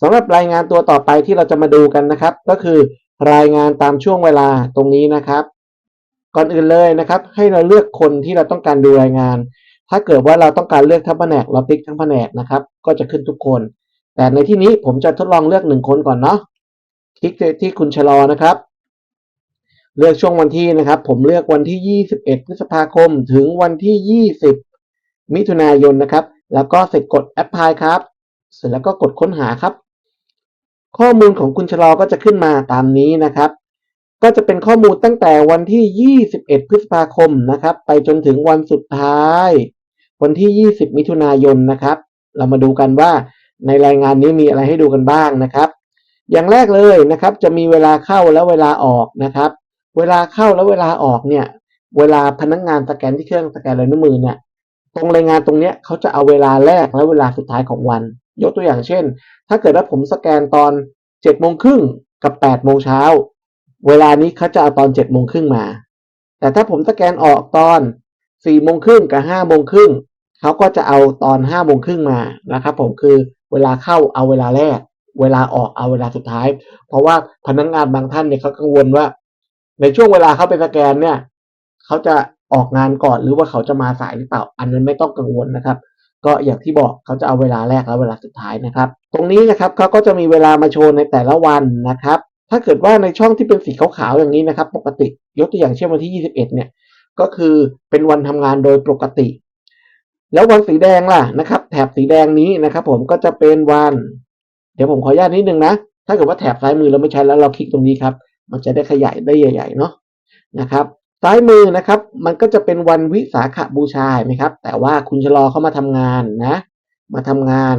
สำหรับรายงานตัวต่อไปที่เราจะมาดูกันนะครับ ก็คือรายงานตามช่วงเวลาตรงนี้นะครับ ก่อนอื่นเลยนะครับ ให้เราเลือกคนที่เราต้องการดูรายงาน ถ้าเกิดว่าเราต้องการเลือกทั้งแผนกเราติ๊กทั้งแผนกนะครับ ก็จะขึ้นทุกคน แต่ในที่นี้ผมจะทดลองเลือกหนึ่งคนก่อนเนาะคลิกที่คุณชะลอนะครับ เลือกช่วงวันที่นะครับ ผมเลือกวันที่ 21 พฤษภาคม ถึงวันที่ 20 มิถุนายนนะครับ แล้วก็เสร็จกด apply ครับ เสร็จแล้วก็กดค้นหาครับ ข้อมูลของคุณชะลอก็จะขึ้นมาตามนี้นะครับ ก็จะเป็นข้อมูลตั้งแต่วันที่ 21 พฤษภาคมนะครับ ไปจนถึงวันสุดท้าย วันที่ 20 มิถุนายนนะครับ เรามาดูกันว่าในรายงานนี้มีอะไรให้ดูกันบ้างนะครับ อย่างแรกเลยนะครับ จะมีเวลาเข้าและเวลาออกนะครับ เวลาเข้าและเวลาออกเนี่ย เวลาพนักงานสแกนที่เครื่องสแกนลายนิ้วมือเนี่ยตรงรายงานตรงเนี้ยเขาจะเอาเวลาแรกและเวลาสุดท้ายของวัน ยกตัวอย่างเช่น ถ้าเกิดว่าผมสแกนตอน7จ็ดโมงครึ่งกับ8ปดโมงเช้า เวลานี้เขาจะเอาตอน7จ็ดโมงครึ่งมา แต่ถ้าผมสแกนออกตอน4ี่โมงครึ่งกับ5้าโมงครึ่งเขาก็จะเอาตอน5้าโมงครึ่งมานะครับผมคือเวลาเข้าเอาเวลาแรก เวลาออกเอาเวลาสุดท้าย เพราะว่าพนักงานบางท่านเนี่ยเขากังวลว่า ในช่วงเวลาเขาไปสแกนเนี่ยเขาจะออกงานก่อนหรือว่าเขาจะมาสายหรือเปล่า อันนั้นไม่ต้องกังวลนะครับ ก็อย่างที่บอกเขาจะเอาเวลาแรกและเวลาสุดท้ายนะครับ ตรงนี้นะครับเขาก็จะมีเวลามาโชว์ในแต่ละวันนะครับ ถ้าเกิดว่าในช่องที่เป็นสีขาวๆอย่างนี้นะครับ ปกติยกตัวอย่างเช่นวันที่ 21 เนี่ยก็คือเป็นวันทำงานโดยปกติ แล้ววันสีแดงล่ะนะครับ แถบสีแดงนี้นะครับ ผมก็จะเป็นวัน เดี๋ยวผมขออนุญาตนิดนึงนะถ้าเกิดว่าแถบซ้ายมือเราไม่ใช้แล้วเราคลิกตรงนี้ครับ มันจะได้ขยายได้ใหญ่ ๆ เนาะนะครับ ซ้ายมือนะครับ มันก็จะเป็นวันวิสาขบูชาไหมครับ แต่ว่าคุณชะลอเข้ามาทำงานนะ มาทำงาน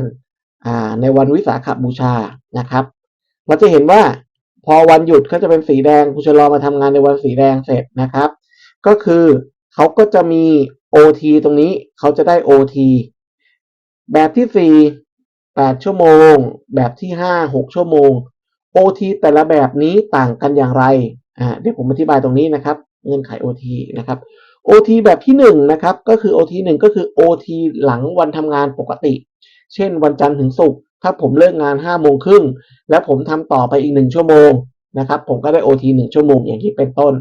ในวันวิสาขบูชานะครับ เราจะเห็นว่าพอวันหยุดเขาจะเป็นสีแดงคุณชะลอมาทำงานในวันสีแดงเสร็จนะครับ ก็คือเขาก็จะมี OT ตรงนี้เขาจะได้ OT แบบที่สี่แปดชั่วโมง แบบที่ห้าหกชั่วโมง OT แต่ละแบบนี้ต่างกันอย่างไรอ่าเดี๋ยวผมอธิบายตรงนี้นะครับ เงื่อนไข OT นะครับ OT แบบที่หนึ่งนะครับก็คือ OT หนึ่งก็คือ OT หลังวันทำงานปกติ เช่นวันจันทร์ถึงศุกร์ถ้าผมเลิกงานห้าโมงครึ่งแล้วผมทำต่อไปอีกหนึ่งชั่วโมงนะครับผมก็ได้ OT หนึ่งชั่วโมงอย่างที่เป็นต้น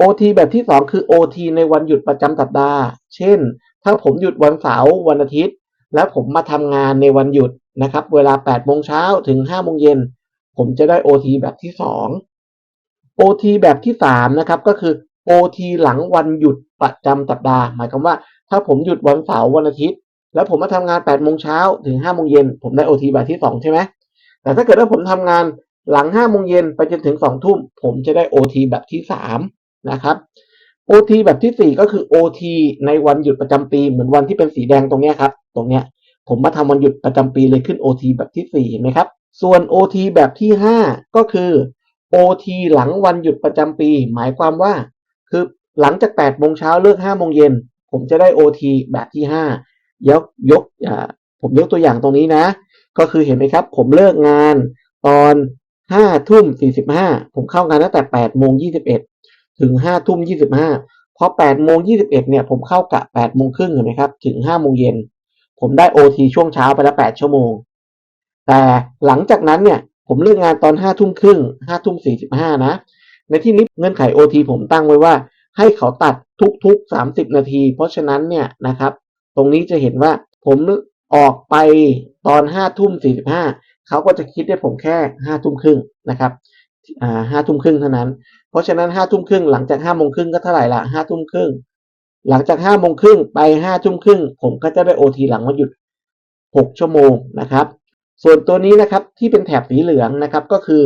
OT แบบที่สองคือ OT ในวันหยุดประจำสัปดาห์ เช่น ถ้าผมหยุดวันเสาร์วันอาทิตย์ แล้วผมมาทำงานในวันหยุดนะครับ เวลา8โมงเช้าถึง5โมงเย็น ผมจะได้ OT แบบที่สอง OT แบบที่สามนะครับก็คือ OT หลังวันหยุดประจำสัปดาห์ หมายความว่าถ้าผมหยุดวันเสาร์วันอาทิตย์ แล้วผมมาทำงาน8โมงเช้าถึง5โมงเย็นผมได้ OT แบบที่สองใช่ไหมแต่ถ้าเกิดว่าผมทำงานหลัง5โมงเย็นไปจนถึง2ทุ่มผมจะได้ OT แบบที่สามนะครับ OT แบบที่สี่ก็คือ OT ในวันหยุดประจำปีเหมือนวันที่เป็นสีแดงตรงนี้ครับ ตรงเนี้ยผมมาทำวันหยุดประจำปีเลยขึ้น OT แบบที่สี่เห็นไหมครับ ส่วน OT แบบที่ห้าก็คือ OT หลังวันหยุดประจำปี หมายความว่า คือหลังจาก8โมงเช้าเลิก5โมงเย็น ผมจะได้ OT แบบที่5ยกยกผมยกตัวอย่างตรงนี้นะ ก็คือเห็นไหมครับ ผมเลิกงานตอน5ทุ่ม45 ผมเข้างานตั้งแต่8โมง21 ถึง5ทุ่ม25 พอ8โมง21เนี่ย ผมเข้ากะ8โมงครึ่งเห็นไหมครับ ถึง5โมงเย็น ผมได้ OT ช่วงเช้าไปล้ว8ชั่วโมง แต่หลังจากนั้นเนี่ย ผมเลิกงานตอน5ทุ่มครึ่ง5ทุ่ม45นะ ในที่นี้เงื่อนไข OT ผมตั้งไว้ว่า ให้เขาตัดทุกๆ30นาที เพราะฉะนั้นเนี่ยนะครับ ตรงนี้จะเห็นว่าผมออกไปตอน5ทุ่ม45เขาก็จะคิดได้ผมแค่5ทุ่มครึ่งนะครับอ่าทุ่มครึ่งเท่านั้น เพราะฉะนั้น5ทุ่มครึ่งหลังจาก5โมงครึ่งก็เท่าไหร่ละ5ทุ่มครึ่งหลังจาก5โมงครึ่งไป5ทุ่มครึ่งผมก็จะได้ OT หลังวันหยุด6ชั่วโมงนะครับ ส่วนตัวนี้นะครับที่เป็นแถบสีเหลืองนะครับก็คือ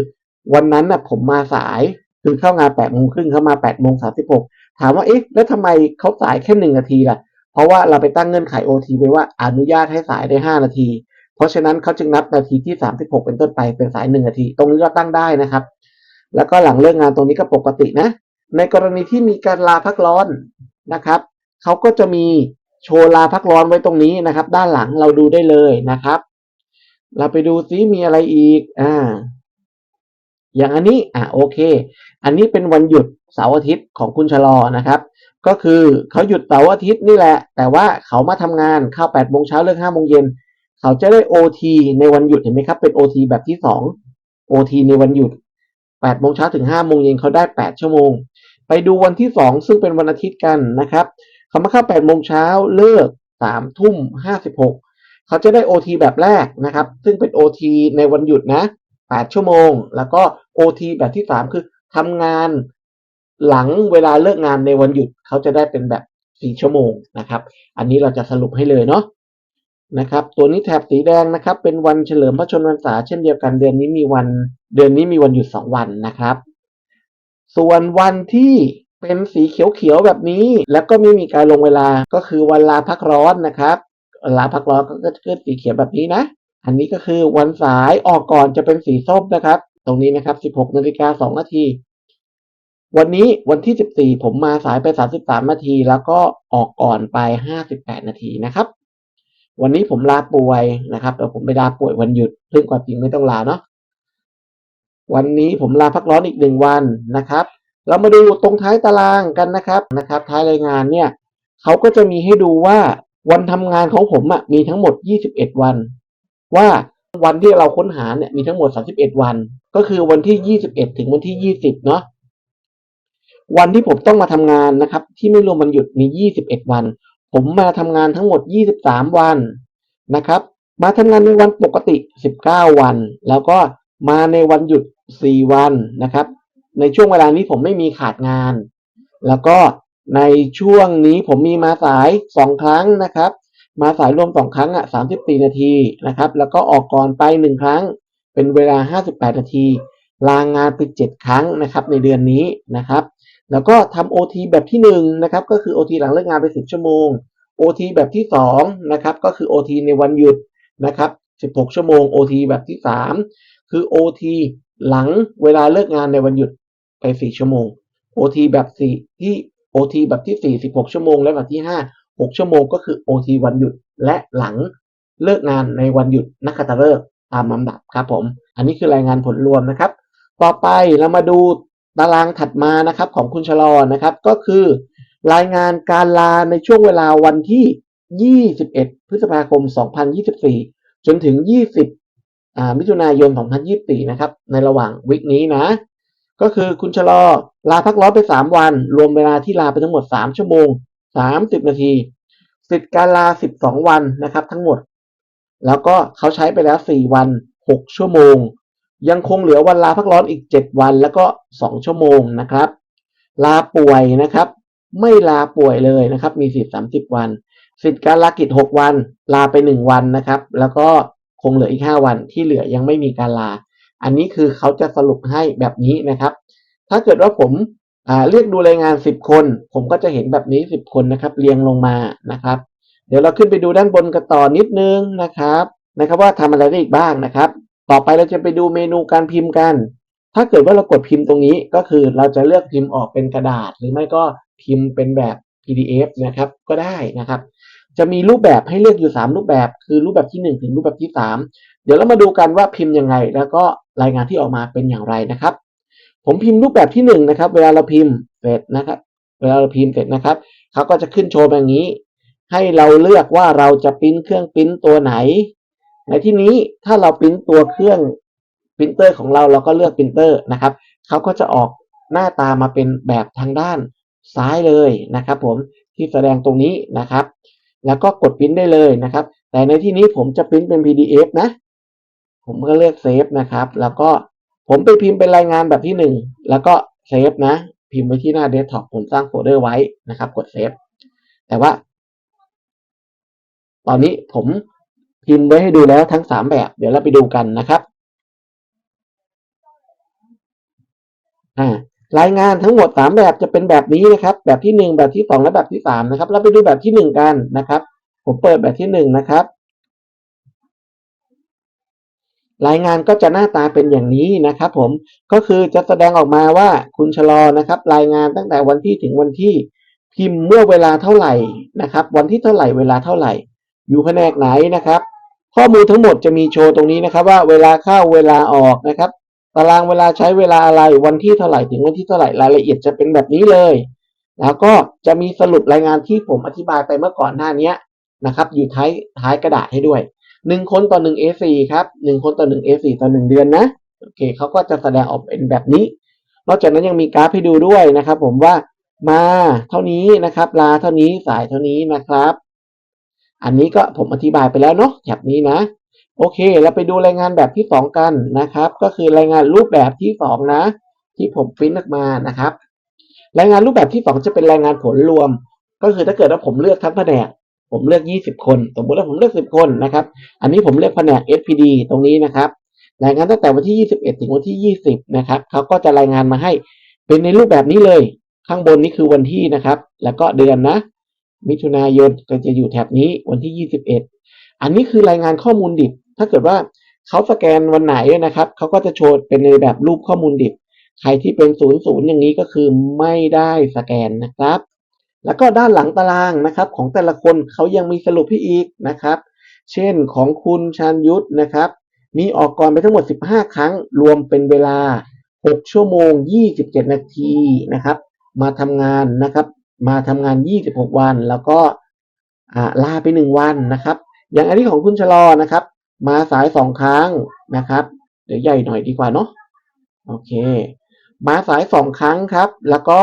วันนั้นนะผมมาสายคือเข้างาน8โมงครึ่งเข้ามา8โมง36ถามว่าเอ๊ะแล้วทำไมเขาสายแค่1นาทีล่ะ เพราะว่าเราไปตั้งเงื่อนไข OT ไว้ว่าอนุญาตให้สายได้ 5 นาที เพราะฉะนั้นเขาจึงนับนาทีที่ 36 เป็นต้นไปเป็นสาย 1 นาที ตรงนี้เราตั้งได้นะครับ แล้วก็หลังเลิกงานตรงนี้ก็ปกตินะ ในกรณีที่มีการลาพักร้อนนะครับเขาก็จะมีโชว์ลาพักร้อนไว้ตรงนี้นะครับ ด้านหลังเราดูได้เลยนะครับ เราไปดูซิมีอะไรอีก อ่า อย่างอันนี้ อ่าโอเค อันนี้เป็นวันหยุดเสาร์อาทิตย์ของคุณชะลอนะครับ ก็คือเขาหยุดเสาร์อาทิตย์นี่แหละ แต่ว่าเขามาทำงานเข้า8โมงเช้าเลิก5โมงเย็น เขาจะได้ OT ในวันหยุดเห็นไหมครับ เป็น OT แบบที่สอง OT ในวันหยุด8โมงเช้าถึง5โมงเย็นเขาได้8ชั่วโมง ไปดูวันที่2ซึ่งเป็นวันอาทิตย์กันนะครับ เขามาเข้า8โมงเช้าเลิก3ทุ่ม56 เขาจะได้ OT แบบแรกนะครับ ซึ่งเป็น OT ในวันหยุดนะ 8 ชั่วโมง แล้วก็ OT แบบที่ 3 คือทำงานหลังเวลาเลิกงานในวันหยุด เขาจะได้เป็นแบบ 4 ชั่วโมงนะครับ อันนี้เราจะสรุปให้เลยเนาะนะครับ ตัวนี้แถบสีแดงนะครับ เป็นวันเฉลิมพระชนมพรรษาเช่นเดียวกันเดือนนี้มีวัน เดือนนี้มีวันหยุด 2 วันนะครับ ส่วนวันที่เป็นสีเขียวๆแบบนี้ แล้วก็ไม่มีการลงเวลาก็คือวันลาพักร้อนนะครับ ลาพักร้อนก็จะขึ้นสีเขียวแบบนี้นะ อันนี้ก็คือวันสายออกก่อนจะเป็นสีส้มนะครับ ตรงนี้นะครับ 16นาฬิกา2นาทีวันนี้วันที่ 14 ผมมาสายไป 33 นาที แล้วก็ออกก่อนไป 58 นาทีนะครับ วันนี้ผมลาป่วยนะครับแต่ผมไปลาป่วยวันหยุดซึ่งความจริงไม่ต้องลาเนาะวันนี้ผมลาพักร้อนอีกหนึ่งวันนะครับ เรามาดูตรงท้ายตารางกันนะครับนะครับ ท้ายรายงานเนี่ยเขาก็จะมีให้ดูว่า วันทำงานของผมอะมีทั้งหมด 21 วัน ว่าวันที่เราค้นหาเนี่ยมีทั้งหมด 31 วัน ก็คือวันที่ 21 ถึงวันที่ 20 เนาะวันที่ผมต้องมาทำงานนะครับ ที่ไม่รวมวันหยุดมี 21 วัน ผมมาทำงานทั้งหมด 23 วันนะครับ มาทำงานในวันปกติ 19 วัน แล้วก็มาในวันหยุด 4 วันนะครับ ในช่วงเวลานี้ผมไม่มีขาดงาน แล้วก็ ในช่วงนี้ผมมีมาสาย2ครั้งนะครับ มาสายรวม2ครั้งอะ34นาทีนะครับ แล้วก็ออกก่อนไป1ครั้ง เป็นเวลา58นาที ลางานไป7ครั้งนะครับ ในเดือนนี้นะครับ แล้วก็ทำ OT แบบที่1นะครับ ก็คือ OT หลังเลิกงานไป10ชั่วโมง OT แบบที่2นะครับก็คือ OT ในวันหยุดนะครับ16ชั่วโมง OT แบบที่3คือ OT หลังเวลาเลิกงานในวันหยุดไป4ชั่วโมง OT แบบ4ที่ OT แบบที่ 4 16 ชั่วโมง และแบบที่ 5 6 ชั่วโมงก็คือ OT วันหยุดและหลังเลิกงานในวันหยุดนักขัตฤกษ์ตามลำดับครับผม อันนี้คือรายงานผลรวมนะครับ ต่อไปเรามาดูตารางถัดมานะครับของคุณชลอนะครับก็คือ รายงานการลาในช่วงเวลาวันที่ 21 พฤษภาคม 2024 จนถึง 20มิถุนายน 2024 นะครับ ในระหว่างวิกนี้นะ ก็คือคุณชะลอลาพักร้อนไป 3 วัน รวมเวลาที่ลาไปทั้งหมด 3 ชั่วโมง 30 นาที สิทธิ์การลา 12 วันนะครับทั้งหมด แล้วก็เขาใช้ไปแล้ว 4 วัน 6 ชั่วโมง ยังคงเหลือวันลาพักร้อนอีก 7 วันแล้วก็ 2 ชั่วโมงนะครับ ลาป่วยนะครับ ไม่ลาป่วยเลยนะครับ มีสิทธิ์ 30 วัน สิทธิ์การลากิจ 6 วัน ลาไป 1 วันนะครับ แล้วก็คงเหลืออีก 5 วันที่เหลือยังไม่มีการลา อันนี้คือเขาจะสรุปให้แบบนี้นะครับ ถ้าเกิดว่าผมเรียกดูรายงาน 10 คน ผมก็จะเห็นแบบนี้ 10 คนนะครับ เรียงลงมานะครับ เดี๋ยวเราขึ้นไปดูด้านบนกันต่อนิดนึงนะครับ นะครับว่าทำอะไรได้อีกบ้างนะครับ ต่อไปเราจะไปดูเมนูการพิมพ์กัน ถ้าเกิดว่าเรากดพิมพ์ตรงนี้ก็คือเราจะเลือกพิมพ์ออกเป็นกระดาษ หรือไม่ก็พิมพ์เป็นแบบ PDF นะครับก็ได้นะครับ จะมีรูปแบบให้เลือกอยู่ 3 รูปแบบ คือรูปแบบที่ 1 ถึงรูปแบบที่ 3 เดี๋ยวเรามาดูกันว่าพิมพ์ยังไง แล้วก็รายงานที่ออกมาเป็นอย่างไรนะครับ ผมพิมพ์รูปแบบที่ 1 นะครับ เวลาเราพิมพ์เสร็จนะครับ เวลาเราพิมพ์เสร็จนะครับเขาก็จะขึ้นโชว์แบบนี้ ให้เราเลือกว่าเราจะปริ้นเครื่องปริ้นตัวไหน ในที่นี้ถ้าเราปริ้นตัวเครื่องปรินเตอร์ของเราเราก็เลือกปรินเตอร์นะครับเขาก็จะออกหน้าตามาเป็นแบบทางด้านซ้ายเลยนะครับ ผมที่แสดงตรงนี้นะครับ แล้วก็กดปริ้นได้เลยนะครับ แต่ในที่นี้ผมจะปริ้นเป็น PDF นะ ผมก็เลือกเซฟนะครับ แล้วก็ผมไปพิมพ์เป็นรายงานแบบที่หนึ่งแล้วก็เซฟนะ พิมพ์ไว้ที่หน้าเดสก์ท็อปผมสร้างโฟลเดอร์ไว้นะครับ กดเซฟ แต่ว่า ตอนนี้ผมพิมพ์ไว้ให้ดูแล้วทั้งสามแบบ เดี๋ยวเราไปดูกันนะครับ อ่า รายงานทั้งหมดสามแบบจะเป็นแบบนี้นะครับ แบบที่หนึ่งแบบที่สองและแบบที่สามนะครับ เราไปดูแบบที่หนึ่งกันนะครับ ผมเปิดแบบที่หนึ่งนะครับ รายงานก็จะหน้าตาเป็นอย่างนี้นะครับ ผมก็คือจะแสดงออกมาว่าคุณชะลอนะครับ รายงานตั้งแต่วันที่ถึงวันที่พิมพ์เมื่อเวลาเท่าไหร่นะครับ วันที่เท่าไหร่เวลาเท่าไหร่ อยู่แผนกไหนนะครับ ข้อมูลทั้งหมดจะมีโชว์ตรงนี้นะครับ ว่าเวลาเข้าเวลาออกนะครับ ตารางเวลาใช้เวลาอะไรวันที่เท่าไหร่ถึงวันที่เท่าไหร่รายละเอียดจะเป็นแบบนี้เลย แล้วก็จะมีสรุปรายงานที่ผมอธิบายไปเมื่อก่อนหน้านี้นะครับ อยู่ท้ายท้ายกระดาษให้ด้วยหนึ่งคนต่อหนึ่ง A4 ครับหนึ่งคนต่อหนึ่ง A4 ต่อหนึ่งเดือนนะโอเคเขาก็จะแสดงออกเป็นแบบนี้ นอกจากนั้นยังมีกราฟให้ดูด้วยนะครับ ผมว่ามาเท่านี้นะครับ ลาเท่านี้สายเท่านี้นะครับ อันนี้ก็ผมอธิบายไปแล้วเนาะแถบนี้นะ โอเค เราไปดูรายงานแบบที่สองกันนะครับ ก็คือรายงานรูปแบบที่สองนะ ที่ผมปริ้นออกมานะครับ รายงานรูปแบบที่สองจะเป็นรายงานผลรวม ก็คือถ้าเกิดว่าผมเลือกทั้งแผนก ผมเลือก 20 คน สมมติว่าผมเลือก 10 คนนะครับ อันนี้ผมเลือกแผนก SPD ตรงนี้นะครับ รายงานตั้งแต่วันที่ 21 ถึงวันที่ 20 นะครับเขาก็จะรายงานมาให้เป็นในรูปแบบนี้เลย ข้างบนนี้คือวันที่นะครับ แล้วก็เดือนนะ มิถุนายนก็จะอยู่แถบนี้วันที่ 21 อันนี้คือรายงานข้อมูลดิบ ถ้าเกิดว่าเขาสแกนวันไหนนะครับเขาก็จะโชว์เป็นในแบบรูปข้อมูลดิบ ใครที่เป็น00อย่างนี้ก็คือไม่ได้สแกนนะครับ แล้วก็ด้านหลังตารางนะครับ ของแต่ละคนเขายังมีสรุปให้อีกนะครับ เช่นของคุณชาญยุทธนะครับ มีออกก่อนไปทั้งหมด 15 ครั้ง รวมเป็นเวลา 6 ชั่วโมง 27 นาทีนะครับ มาทำงานนะครับ มาทำงาน 26 วันแล้วก็ลาไป 1 วันนะครับ อย่างอันนี้ของคุณชะลอนะครับ มาสาย2ครั้งนะครับ เดี๋ยวใหญ่หน่อยดีกว่าเนาะโอเค มาสาย2ครั้งครับ แล้วก็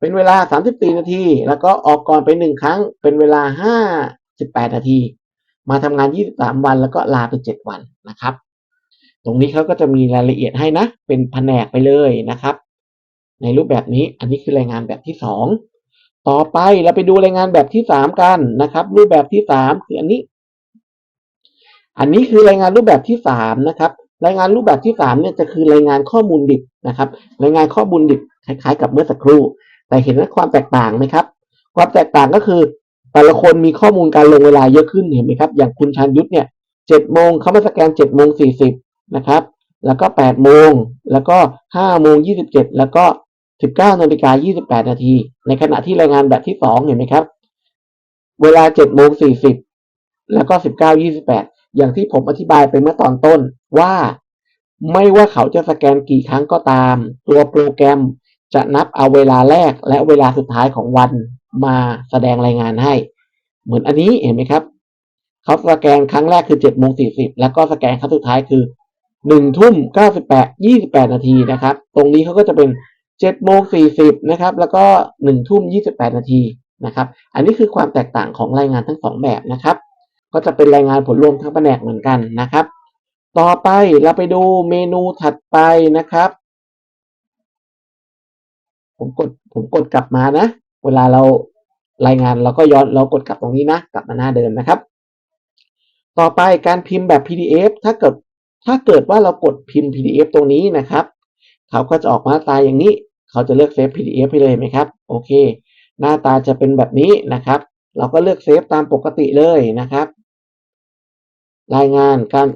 เป็นเวลา 34 นาที แล้วก็ออกก่อนไป1ครั้ง เป็นเวลา 58 นาที มาทำงาน 23 วัน แล้วก็ลาไป 7 วันนะครับ ตรงนี้เขาก็จะมีรายละเอียดให้นะ เป็นแผนกไปเลยนะครับ ในรูปแบบนี้ อันนี้คือรายงานแบบที่ 2 ต่อไปเราไปดูรายงานแบบที่ 3 กันนะครับ รูปแบบที่ 3 คืออันนี้ อันนี้คือรายงานรูปแบบที่3นะครับรายงานรูปแบบที่3เนี่ยจะคือรายงานข้อมูลดิบนะครับ รายงานข้อมูลดิบคล้ายๆ กับเมื่อสักครู่ แต่เห็นความแตกต่างไหมครับ ความแตกต่างก็คือ แต่ละคนมีข้อมูลการลงเวลาเยอะขึ้นเห็นไหมครับ อย่างคุณชันยุทธเนี่ยเจ็ดโมงเขามาสแกนเจ็ดโมงสี่สิบนะครับ แล้วก็แปดโมงแล้วก็ห้าโมงยี่สิบเจ็ดแล้วก็สิบเก้านาฬิกายี่สิบแปดนาที ในขณะที่รายงานแบบที่สองเห็นไหมครับ เวลาเจ็ดโมงสี่สิบแล้วก็สิบเก้ายี่สิบแปด อย่างที่ผมอธิบายไปเมื่อตอนต้นว่า ไม่ว่าเขาจะสแกนกี่ครั้งก็ตาม ตัวโปรแกรมจะนับเอาเวลาแรกและเวลาสุดท้ายของวันมาแสดงรายงานให้ เหมือนอันนี้เห็นไหมครับ เขาสแกนครั้งแรกคือ7โมง40แล้วก็สแกนครั้งสุดท้ายคือ1ทุ่ม98 28นาทีนะครับ ตรงนี้เขาก็จะเป็น7โมง40นะครับ แล้วก็1ทุ่ม28นาทีนะครับ อันนี้คือความแตกต่างของรายงานทั้งสองแบบนะครับ ก็จะเป็นรายงานผลรวมทั้งแผนกเหมือนกันนะครับ ต่อไปเราไปดูเมนูถัดไปนะครับ ผมกดผมกดกลับมานะ เวลาเรารายงานเราก็ย้อนเรากดกลับตรงนี้นะ กลับมาหน้าเดิมนะครับ ต่อไปการพิมพ์แบบ PDF ถ้าเกิดถ้าเกิดว่าเรากดพิมพ์ PDF ตรงนี้นะครับ เขาก็จะออกมาตาอย่างนี้ เขาจะเลือกเซฟ PDF ให้เลยไหมครับ โอเค หน้าตาจะเป็นแบบนี้นะครับ เราก็เลือกเซฟตามปกติเลยนะครับ รายงานการ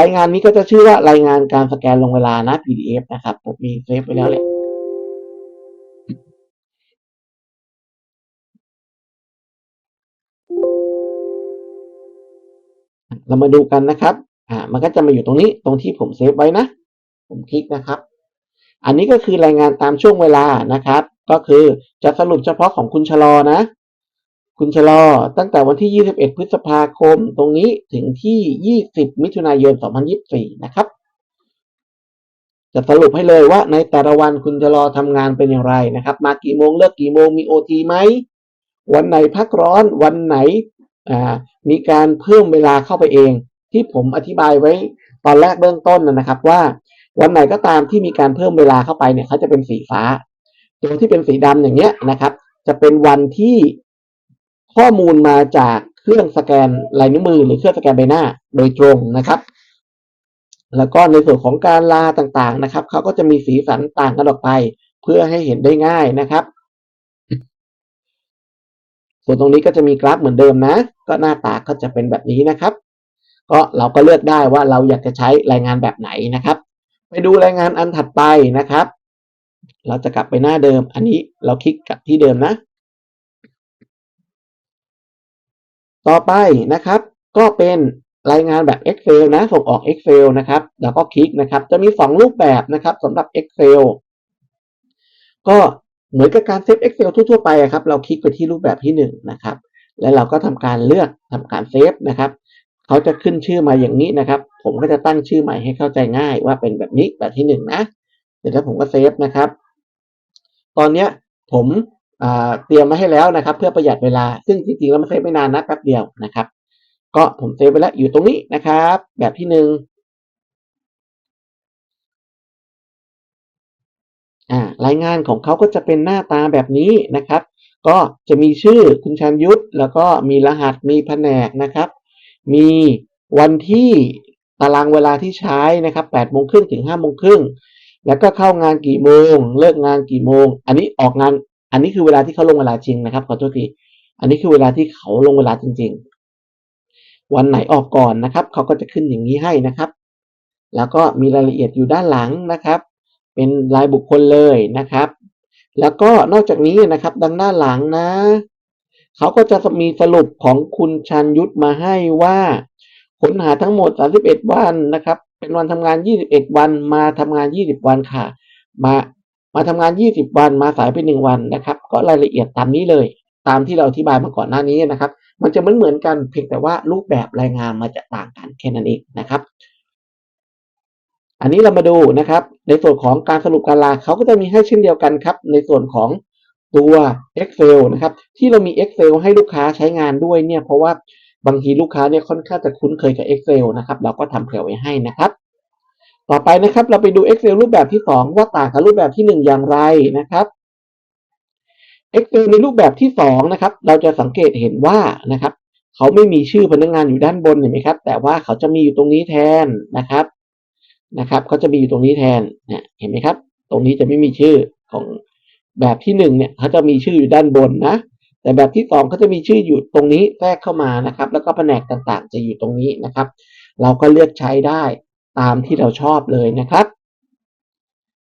รายงานนี้ก็จะชื่อว่ารายงานการสแกนลงเวลานะ PDF นะครับผมมีเซฟไว้แล้วแหละเรามาดูกันนะครับ อ่า มันก็จะมาอยู่ตรงนี้ ตรงที่ผมเซฟไว้นะ ผมคลิกนะครับ อันนี้ก็คือรายงานตามช่วงเวลานะครับ ก็คือจะสรุปเฉพาะของคุณชะลอนะ คุณชะลอตั้งแต่วันที่ 21 พฤษภาคมตรงนี้ถึงที่ 20 มิถุนายน 2024 นะครับ จะสรุปให้เลยว่าในแต่ละวันคุณชะลอทำงานเป็นอย่างไรนะครับ มากี่โมงเลิกกี่โมงมีโอทีไหม วันไหนพักร้อนวันไหนมีการเพิ่มเวลาเข้าไปเอง ที่ผมอธิบายไว้ตอนแรกเบื้องต้นนะครับว่า วันไหนก็ตามที่มีการเพิ่มเวลาเข้าไปเนี่ยเขาจะเป็นสีฟ้า ตัวที่เป็นสีดำอย่างเงี้ยนะครับ จะเป็นวันที่ ข้อมูลมาจากเครื่องสแกนลายนิ้วมือ หรือเครื่องสแกนใบหน้าโดยตรงนะครับ แล้วก็ในส่วนของการลาต่างๆนะครับเขาก็จะมีสีสันต่างกันออกไป เพื่อให้เห็นได้ง่ายนะครับ ส่วนตรงนี้ก็จะมีกราฟเหมือนเดิมนะ ก็หน้าตาก็จะเป็นแบบนี้นะครับ ก็เราก็เลือกได้ว่าเราอยากจะใช้รายงานแบบไหนนะครับ ไปดูรายงานอันถัดไปนะครับ เราจะกลับไปหน้าเดิม อันนี้เราคลิกกลับที่เดิมนะ ต่อไปนะครับ ก็เป็นรายงานแบบ Excel นะ ส่งออก Excel นะครับ แล้วก็คลิกนะครับ จะมี 2 รูปแบบนะครับสำหรับ Excel ก็เหมือนกับการเซฟ Excel ทั่วๆไปครับ เราคลิกไปที่รูปแบบที่1นะครับ แล้วเราก็ทำการเลือกทำการเซฟนะครับ เขาจะขึ้นชื่อมาอย่างนี้นะครับ ผมก็จะตั้งชื่อใหม่ให้เข้าใจง่ายว่าเป็นแบบนี้แบบที่หนึ่งนะ เสร็จแล้วผมก็เซฟนะครับ ตอนเนี้ผม เตรียมมาให้แล้วนะครับ เพื่อประหยัดเวลา ซึ่งจริงๆแล้วมันเซฟไม่นานนะแป๊บเดียวนะครับ ก็ผมเซฟไปแล้วอยู่ตรงนี้นะครับ แบบที่หนึ่งรายงานของเขาก็จะเป็นหน้าตาแบบนี้นะครับ ก็จะมีชื่อคุณชันยุทธแล้วก็มีรหัสมีแผนกนะครับ มีวันที่ตารางเวลาที่ใช้นะครับ8โมงครึ่งถึง5โมงครึ่งแล้วก็เข้างานกี่โมง เลิกงานกี่โมง อันนี้ออกงาน อันนี้คือเวลาที่เขาลงเวลาจริงนะครับขอโทษทีอันนี้คือเวลาที่เขาลงเวลาจริง ๆ วันไหนออกก่อนนะครับเขาก็จะขึ้นอย่างนี้ให้นะครับ แล้วก็มีรายละเอียดอยู่ด้านหลังนะครับ เป็นรายบุคคลเลยนะครับ แล้วก็นอกจากนี้นะครับดังด้านหลังนะเขาก็จะมีสรุปของคุณชันยุทธมาให้ว่าค้นหาทั้งหมด 31 วันนะครับ เป็นวันทำงาน 21 วัน มาทำงาน 20 วันค่ะ มา มาทำงาน 20 วันมาสายไปหนึ่งวันนะครับ ก็รายละเอียดตามนี้เลย ตามที่เราอธิบายมาก่อนหน้านี้นะครับ มันจะเหมือนเหมือนกันเพียงแต่ว่ารูปแบบรายงานมันจะต่างกันแค่นั้นเองนะครับ อันนี้เรามาดูนะครับ ในส่วนของการสรุปการลาเขาก็จะมีให้เช่นเดียวกันครับ ในส่วนของตัว Excel นะครับ ที่เรามี Excel ให้ลูกค้าใช้งานด้วยเนี่ยเพราะว่าบางทีลูกค้าเนี่ยค่อนข้างจะคุ้นเคยกับ Excel นะครับ เราก็ทำเผื่อไว้ให้นะครับ ต่อไปนะครับ เราไปดู Excel รูปแบบที่ 2 ว่าต่างกับรูปแบบที่ 1 อย่างไรนะครับ Excel ในรูปแบบที่ 2 นะครับ เราจะสังเกตเห็นว่านะครับ เขาไม่มีชื่อพนักงานอยู่ด้านบนเห็นไหมครับ แต่ว่าเขาจะมีอยู่ตรงนี้แทนนะครับนะครับเขาจะมีอยู่ตรงนี้แทนเนี่ยเห็นไหมครับ ตรงนี้จะไม่มีชื่อของแบบที่หนึ่งเนี่ยเขาจะมีชื่ออยู่ด้านบนนะแต่แบบที่สองเขาจะมีชื่ออยู่ตรงนี้แทรกเข้ามานะครับ แล้วก็แผนกต่างๆ จะอยู่ตรงนี้นะครับ เราก็เลือกใช้ได้ ตามที่เราชอบเลยนะครับ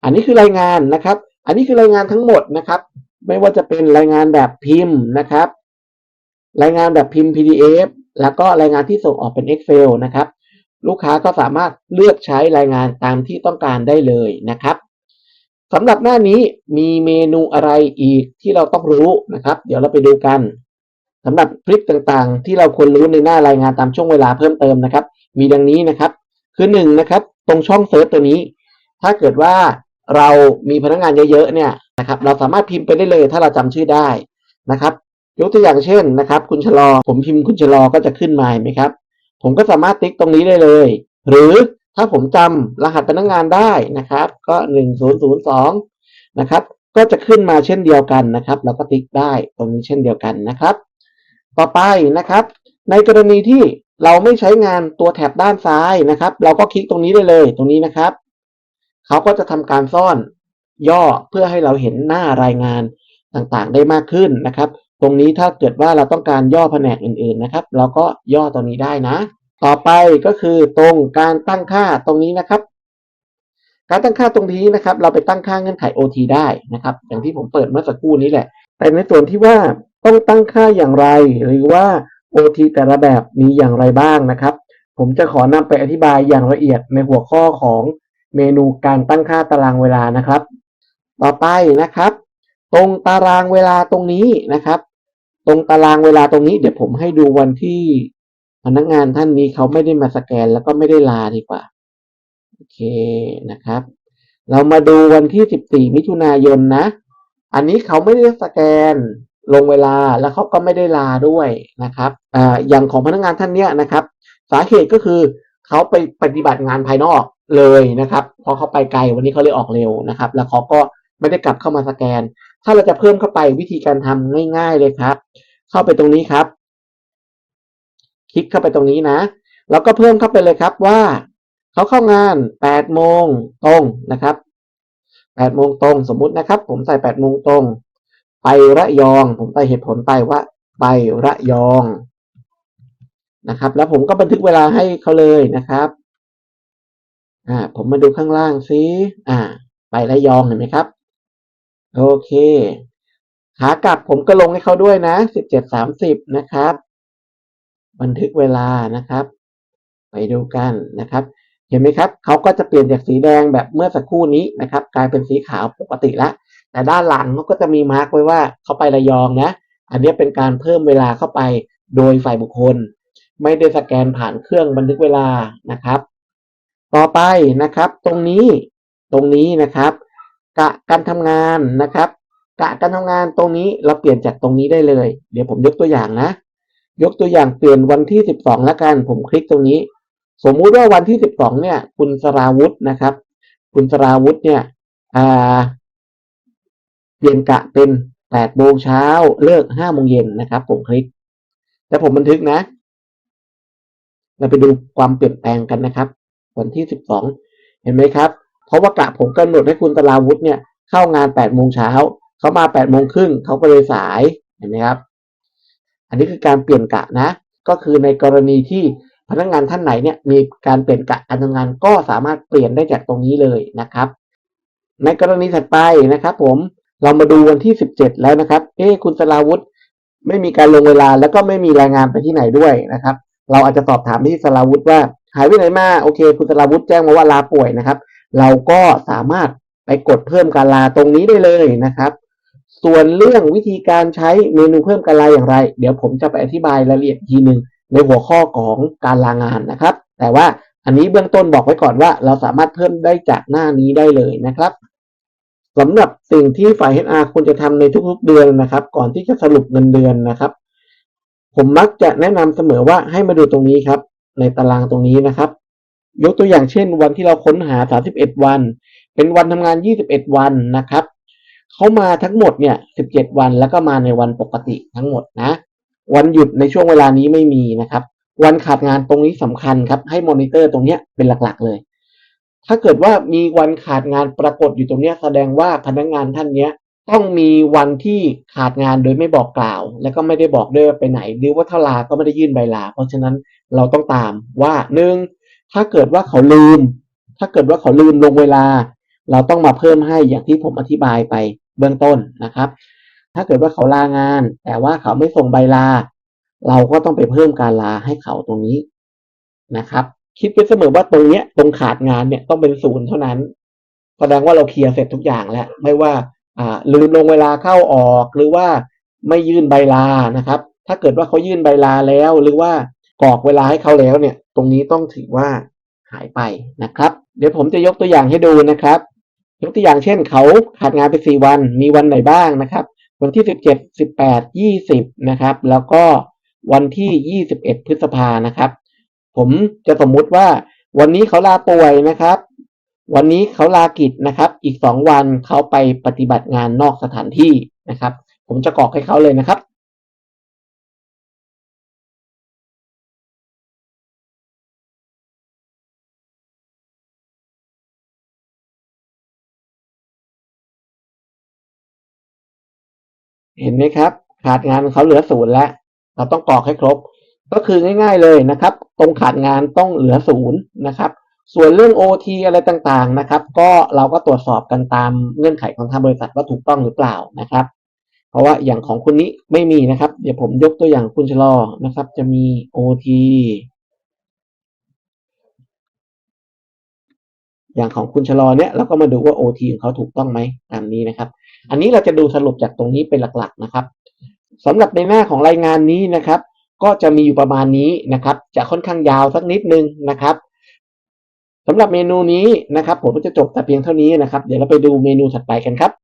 อันนี้คือรายงานนะครับ อันนี้คือรายงานทั้งหมดนะครับ ไม่ว่าจะเป็นรายงานแบบพิมพ์นะครับ รายงานแบบพิมพ์ PDF แล้วก็รายงานที่ส่งออกเป็น Excel นะครับ ลูกค้าก็สามารถเลือกใช้รายงานตามที่ต้องการได้เลยนะครับสำหรับหน้านี้มีเมนูอะไรอีกที่เราต้องรู้นะครับ เดี๋ยวเราไปดูกันสำหรับคลิปต่างๆ ที่เราควรรู้ในหน้ารายงานตามช่วงเวลาเพิ่มเติมนะครับ มีดังนี้นะครับ คือหนึ่งนะครับ ตรงช่องเซิร์ชตัวนี้ ถ้าเกิดว่าเรามีพนักงานเยอะๆเนี่ยนะครับเราสามารถพิมพ์ไปได้เลยถ้าเราจำชื่อได้นะครับ ยกตัวอย่างเช่นนะครับ คุณชะลอผมพิมพ์คุณชะลอก็จะขึ้นมาไหมครับ ผมก็สามารถติ๊กตรงนี้ได้เลย หรือถ้าผมจำรหัสพนักงานได้นะครับ ก็หนึ่งศูนย์ศูนย์สองนะครับ ก็จะขึ้นมาเช่นเดียวกันนะครับเราก็ติ๊กได้ตรงนี้เช่นเดียวกันนะครับ ต่อไปนะครับ ในกรณีที่ เราไม่ใช้งานตัวแถบด้านซ้ายนะครับ เราก็คลิกตรงนี้ได้เลยตรงนี้นะครับ เขาก็จะทำการซ่อนย่อเพื่อให้เราเห็นหน้ารายงานต่างๆ ได้มากขึ้นนะครับ ตรงนี้ถ้าเกิดว่าเราต้องการย่อแผนกอื่นๆนะครับ เราก็ย่อตรงนี้ได้นะ ต่อไปก็คือตรงการตั้งค่าตรงนี้นะครับ การตั้งค่าตรงนี้นะครับ เราไปตั้งค่าเงื่อนไข OT ได้นะครับ อย่างที่ผมเปิดเมื่อสักครู่นี้แหละ แต่ในส่วนที่ว่าต้องตั้งค่าอย่างไรหรือว่า OT แต่ละแบบมีอย่างไรบ้างนะครับ ผมจะขอนำไปอธิบายอย่างละเอียดในหัวข้อของเมนูการตั้งค่าตารางเวลานะครับ ต่อไปนะครับ ตรงตารางเวลาตรงนี้นะครับ ตรงตารางเวลาตรงนี้เดี๋ยวผมให้ดูวันที่พนักงานท่านนี้เขาไม่ได้มาสแกนแล้วก็ไม่ได้ลาดีกว่าโอเคนะครับ เรามาดูวันที่ 14 มิถุนายนนะ อันนี้เขาไม่ได้สแกน ลงเวลาแล้วเขาก็ไม่ได้ลาด้วยนะครับออย่างของพนักงานท่านเนี้ยนะครับ สาเหตุก็คือเขาไปปฏิบัติงานภายนอกเลยนะครับพอเขาไปไกลวันนี้เขาเลยออกเร็วนะครับ แล้วเขาก็ไม่ได้กลับเข้ามาสแกน ถ้าเราจะเพิ่มเข้าไปวิธีการทำง่าย ๆเลยครับ เข้าไปตรงนี้ครับ คลิกเข้าไปตรงนี้นะแล้วก็เพิ่มเข้าไปเลยครับว่าเขาเข้างาน8โมงตรงนะครับ8โมงตรงสมมุตินะครับ ผมใส่8โมงตรง ไประยอง ผมใส่เหตุผลไปว่าไประยองนะครับ แล้วผมก็บันทึกเวลาให้เขาเลยนะครับอ่าผมมาดูข้างล่างซิอ่า ไประยองเห็นไหมครับ โอเคขากลับผมก็ลงให้เขาด้วยนะสิบเจ็ดสามสิบนะครับ บันทึกเวลานะครับ ไปดูกันนะครับ เห็นไหมครับเขาก็จะเปลี่ยนจากสีแดงแบบเมื่อสักครู่นี้นะครับ กลายเป็นสีขาวปกติแล้ว แต่ด้านหลังเขาก็จะมีมาร์กไว้ว่าเขาไประยองนะ อันนี้เป็นการเพิ่มเวลาเข้าไปโดยฝ่ายบุคคล ไม่ได้สแกนผ่านเครื่องบันทึกเวลานะครับ ต่อไปนะครับ ตรงนี้ตรงนี้นะครับ กะการทำงานนะครับกะการทำงานตรงนี้เราเปลี่ยนจากตรงนี้ได้เลย เดี๋ยวผมยกตัวอย่างนะ ยกตัวอย่างเปลี่ยนวันที่สิบสองละกันผมคลิกตรงนี้ สมมุติว่าวันที่สิบสองเนี่ย คุณสราวุธนะครับ คุณสราวุธเนี่ยอ่า เปลี่ยนกะเป็นแปดโมงเช้าเลิกห้าโมงเย็นนะครับ ผมคลิก แล้วผมบันทึกนะ เราไปดูความเปลี่ยนแปลงกันนะครับ วันที่สิบสองเห็นไหมครับ เพราะว่ากะผมกำหนดให้คุณตราวุธเนี่ยเข้างานแปดโมงเช้าเขามาแปดโมงครึ่งเขาก็เลยสายเห็นไหมครับ อันนี้คือการเปลี่ยนกะนะ ก็คือในกรณีที่พนักงานท่านไหนเนี่ยมีการเปลี่ยนกะการทำงานก็สามารถเปลี่ยนได้จากตรงนี้เลยนะครับ ในกรณีถัดไปนะครับ ผม เรามาดูวันที่สิบเจ็ดแล้วนะครับ เอ๊คุณสราวุธไม่มีการลงเวลาแล้วก็ไม่มีรายงานไปที่ไหนด้วยนะครับ เราอาจจะสอบถามที่สราวุธว่าหายไปไหนมา โอเค คุณสราวุธแจ้งมาว่าลาป่วยนะครับ เราก็สามารถไปกดเพิ่มการลาตรงนี้ได้เลยนะครับ ส่วนเรื่องวิธีการใช้เมนูเพิ่มการลาอย่างไร เดี๋ยวผมจะไปอธิบายรายละเอียดทีหนึ่งในหัวข้อของการลางานนะครับ แต่ว่าอันนี้เบื้องต้นบอกไว้ก่อนว่า เราสามารถเพิ่มได้จากหน้านี้ได้เลยนะครับ สำหรับสิ่งที่ฝ่าย HR ควรจะทำในทุกๆเดือนนะครับ ก่อนที่จะสรุปเงินเดือนนะครับ ผมมักจะแนะนำเสมอว่าให้มาดูตรงนี้ครับ ในตารางตรงนี้นะครับ ยกตัวอย่างเช่น วันที่เราค้นหา 31 วัน เป็นวันทำงาน 21 วันนะครับเขามาทั้งหมดเนี่ย 17 วันแล้วก็มาในวันปกติทั้งหมดนะ วันหยุดในช่วงเวลานี้ไม่มีนะครับ วันขาดงานตรงนี้สำคัญครับ ให้มอนิเตอร์ตรงนี้เป็นหลักๆเลย ถ้าเกิดว่ามีวันขาดงานปรากฏอยู่ตรงนี้แสดงว่าพนักงานท่านเนี้ยต้องมีวันที่ขาดงานโดยไม่บอกกล่าว แล้วก็ไม่ได้บอกด้วยว่าไปไหน หรือว่าถ้าลาก็ไม่ได้ยื่นใบลา เพราะฉะนั้นเราต้องตามว่าหนึ่งถ้าเกิดว่าเขาลืม ถ้าเกิดว่าเขาลืมลงเวลา เราต้องมาเพิ่มให้อย่างที่ผมอธิบายไปเบื้องต้นนะครับ ถ้าเกิดว่าเขาลางาน แต่ว่าเขาไม่ส่งใบลา เราก็ต้องไปเพิ่มการลาให้เขาตรงนี้นะครับ คิดไว้เสมอว่าตรงเนี้ยตรงขาดงานเนี่ยต้องเป็นศูนย์เท่านั้น แสดงว่าเราเคลียร์เสร็จทุกอย่างแล้ว ไม่ว่าอ่าลืมลงเวลาเข้าออกหรือว่าไม่ยื่นใบลานะครับ ถ้าเกิดว่าเขายื่นใบลาแล้ว หรือว่ากรอกเวลาให้เขาแล้วเนี่ย ตรงนี้ต้องถือว่าหายไปนะครับ เดี๋ยวผมจะยกตัวอย่างให้ดูนะครับ ยกตัวอย่างเช่นเขาขาดงานไปสี่วันมีวันไหนบ้างนะครับ วันที่สิบเจ็ดสิบแปดยี่สิบนะครับ แล้วก็วันที่ยี่สิบเอ็ดพฤษภานะครับ ผมจะสมมุติว่า วันนี้เขาลาป่วยนะครับ วันนี้เขาลากิจนะครับ อีกสองวันเขาไปปฏิบัติงานนอกสถานที่นะครับ ผมจะกรอกให้เขาเลยนะครับเห็นไหมครับ ขาดงานเขาเหลือศูนย์แล้ว เราต้องกรอกให้ครบ ก็คือง่าย ๆเลยนะครับ ตรงขาดงานต้องเหลือศูนย์นะครับ ส่วนเรื่อง OT อะไรต่างๆนะครับ ก็เราก็ตรวจสอบกันตามเงื่อนไขของทางบริษัทว่าถูกต้องหรือเปล่านะครับ เพราะว่าอย่างของคุณนี้ไม่มีนะครับ เดี๋ยวผมยกตัวอย่างคุณชะลอนะครับ จะมี OT อย่างของคุณชะลอเนี่ยเราก็มาดูว่า OT ของเขาถูกต้องไหมตามนี้นะครับ อันนี้เราจะดูสรุปจากตรงนี้เป็นหลักๆนะครับสำหรับในหน้าของรายงานนี้นะครับ ก็จะมีอยู่ประมาณนี้นะครับ จะค่อนข้างยาวสักนิดนึงนะครับสำหรับเมนูนี้นะครับ ผมก็จะจบแต่เพียงเท่านี้นะครับ เดี๋ยวเราไปดูเมนูถัดไปกันครับ